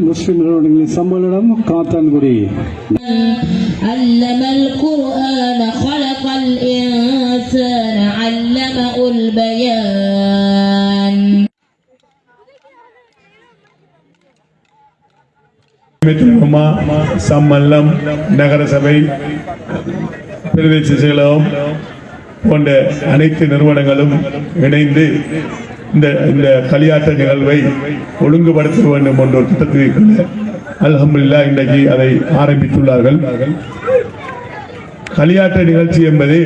മുസ്ലിം സമ്മേളനം കാത്താൻകുടി علم സമ്മല്ലം നഗരസഭയിൽ பிரதேச செயலகம் போன்ற அனைத்து நிறுவனங்களும் இணைந்து இந்த இந்த களியாட்ட நிகழ்வை ஒழுங்குபடுத்த வேண்டும் என்ற ஒரு திட்டத்திற்குள்ள அல்ஹம்துலில்லாஹ் இன்றைக்கு அதை ஆரம்பித்துள்ளார்கள். களியாட்ட நிகழ்ச்சி என்பது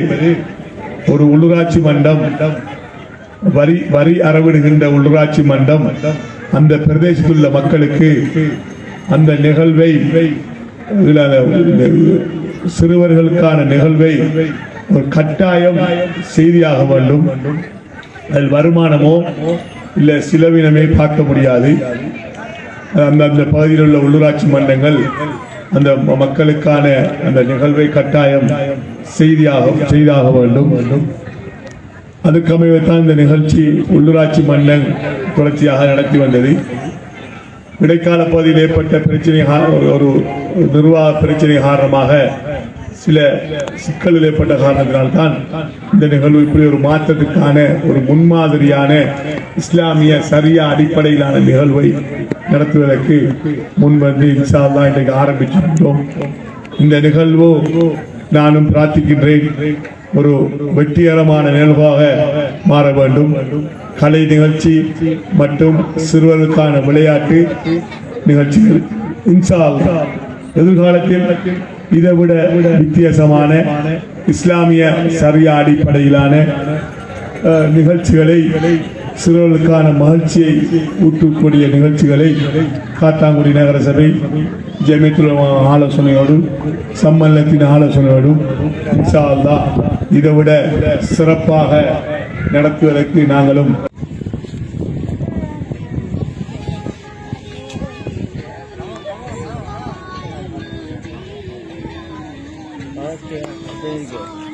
ஒரு உள்ளூராட்சி மன்றம் வரி வரி அறவிடுகின்ற உள்ளூராட்சி மன்றம் அந்த பிரதேசத்தில் உள்ள மக்களுக்கு அந்த நிகழ்வை சிறுவர்களுக்கான நிகழ்வை ஒரு கட்டாயம் செய்தியாக வேண்டும். அதில் வருமானமோ இல்லை சிலவினமே பார்க்க முடியாது. அந்த அந்த பகுதியில் உள்ள உள்ளூராட்சி மன்றங்கள் அந்த ம- மக்களுக்கான அந்த நிகழ்வை கட்டாயம் செய்தியாக செய்தாக வேண்டும். அதுக்கமைத்தான் இந்த நிகழ்ச்சி உள்ளூராட்சி மன்னன் தொடர்ச்சியாக நடத்தி வந்தது. இடைக்கால பகுதியில் ஏற்பட்ட பிரச்சனை ஒரு- ஒரு நிர்வாக பிரச்சனை காரணமாக சில சிக்கல்கள் ஏற்பட்ட காரணத்தினால்தான் இந்த நிகழ்வு இப்படி ஒரு மாற்றத்துக்கான ஒரு முன்மாதிரியான இஸ்லாமிய சரியா அடிப்படையிலான நிகழ்வை நடத்துவதற்கு முன்வந்து இன்ஷா அல்லாஹ் இன்றைக்கு ஆரம்பிச்சிருக்கிறோம். இந்த நிகழ்வு நானும் பிரார்த்திக்கின்றேன். ஒரு வெற்றிகரமான நிகழ்வாக மாற வேண்டும். கலை நிகழ்ச்சி மற்றும் சிறுவர்களுக்கான விளையாட்டு நிகழ்ச்சிகள். இன்ஷா எதிர்காலத்தில் இதை விட வித்தியாசமான இஸ்லாமிய சரியா அடிப்படையிலான நிகழ்ச்சிகளை சிறுவர்களுக்கான மகிழ்ச்சியை ஊட்டக்கூடிய நிகழ்ச்சிகளை காத்தாங்குடி நகர சபை ஆலோசனையோடும் சம்மல்லத்தின் ஆலோசனையோடும் இன்சா அல்லா இதை விட சிறப்பாக நடத்துவதற்கு நாங்களும் Okay, there you go.